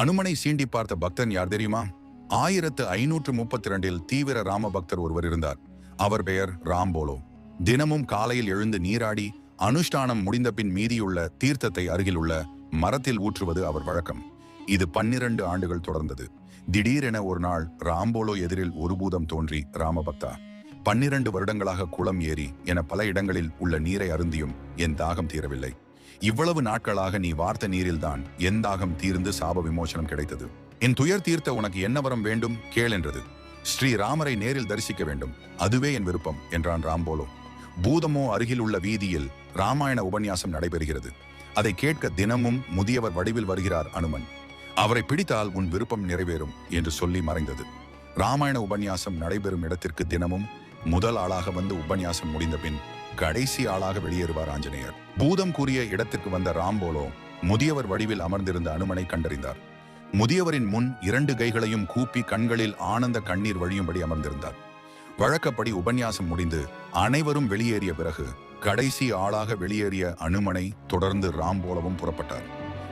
அனுமனை சீண்டி பார்த்த பக்தன் யார் தெரியுமா? ஆயிரத்து ஐநூற்று முப்பத்தி ரெண்டில் தீவிர ராம பக்தர் ஒருவர் இருந்தார். அவர் பெயர் ராம்போலோ. தினமும் காலையில் எழுந்து நீராடி அனுஷ்டானம் முடிந்த பின் மீதியுள்ள தீர்த்தத்தை அருகிலுள்ள மரத்தில் ஊற்றுவது அவர் வழக்கம். இது பன்னிரண்டு ஆண்டுகள் தொடர்ந்தது. திடீரென ஒரு நாள் ராம்போலோ எதிரில் ஒரு பூதம் தோன்றி ராமபக்தா பன்னிரண்டு வருடங்களாக குளம் ஏறி என பல இடங்களில் உள்ள நீரை அருந்தியும் என் தாகம் தீரவில்லை. இவ்வளவு நாட்களாக நீ வார்த்த நீரில்தான் என் தாகம் தீர்ந்து சாப விமோசனம் கிடைத்தது. என் துயர் தீர்த்த உனக்கு என்ன வரம் வேண்டும்? கேள் என்றது. ஸ்ரீ ராமரை நேரில் தரிசிக்க வேண்டும். அதுவே என் விருப்பம் என்றான் ராம்போலோ. பூதமோ அருகில் உள்ள வீதியில் ராமாயண உபன்யாசம் நடைபெறுகிறது. அதை கேட்க தினமும் முதியவர் வடிவில் வருகிறார் அனுமன். அவரை பிடித்தால் உன் விருப்பம் நிறைவேறும் என்று சொல்லி மறைந்தது. ராமாயண உபன்யாசம் நடைபெறும் இடத்திற்கு தினமும் முதல் ஆளாக வந்து உபன்யாசம் முடிந்த பின் கடைசி ஆளாக வெளியேறுவார் ஆஞ்சநேயர். பூதம் கூறிய இடத்திற்கு வந்த ராம்போலோ முதியவர் வடிவில் அமர்ந்திருந்த அனுமனை கண்டறிந்தார். முதியவரின் முன் இரண்டு கைகளையும் கூப்பி கண்களில் ஆனந்த கண்ணீர் வழியும்படி அமர்ந்திருந்தார். வழக்கப்படி உபன்யாசம் முடிந்து அனைவரும் வெளியேறிய பிறகு கடைசி ஆளாக வெளியேறிய அனுமனை தொடர்ந்து ராம்போலவும் புறப்பட்டார்.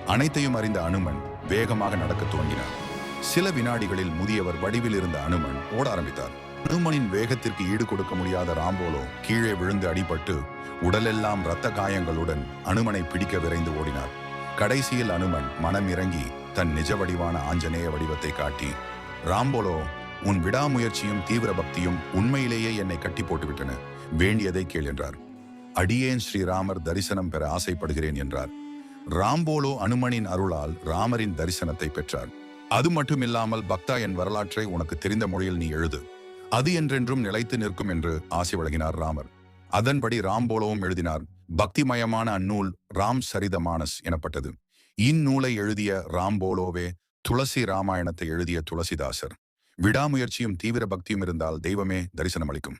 அனைத்தையும் அறிந்த அனுமன் வேகமாக நடக்க துவங்கினார். சில வினாடிகளில் முதியவர் வடிவில் இருந்த அனுமன் ஓட ஆரம்பித்தார். அனுமனின் வேகத்திற்கு ஈடு கொடுக்க முடியாத ராம்போலோ கீழே விழுந்து அடிபட்டு உடலெல்லாம் இரத்த காயங்களுடன் அனுமனை பிடிக்க விரைந்து ஓடினார். கடைசியில் அனுமன் மனம் இறங்கி தன் நிஜ வடிவான ஆஞ்சநேய வடிவத்தை காட்டி ராம்போலோ உன் விடாமுயற்சியும் தீவிர பக்தியும் உண்மையிலேயே என்னை கட்டி போட்டுவிட்டன. வேண்டியதை கேள் என்றார். அடியேன் ஸ்ரீராமர் தரிசனம் பெற ஆசைப்படுகிறேன் என்றார். ராம்போலோ அனுமனின் அருளால் ராமரின் தரிசனத்தை பெற்றார். அது மட்டுமில்லாமல் பக்தா என் வரலாற்றை உனக்கு தெரிந்த மொழியில் நீ எழுது. அது என்றென்றும் நிலைத்து நிற்கும் என்று ஆசை வழங்கினார் ராமர். அதன்படி ராம்போலோவும் எழுதினார் பக்திமயமான அந்நூல் ராம் சரிதமானஸ் எனப்பட்டது. இந்நூலை எழுதிய ராம்போலோவே துளசி ராமாயணத்தை எழுதிய துளசிதாசர். விடாமுயற்சியும் தீவிர பக்தியும் இருந்தால் தெய்வமே தரிசனம் அளிக்கும்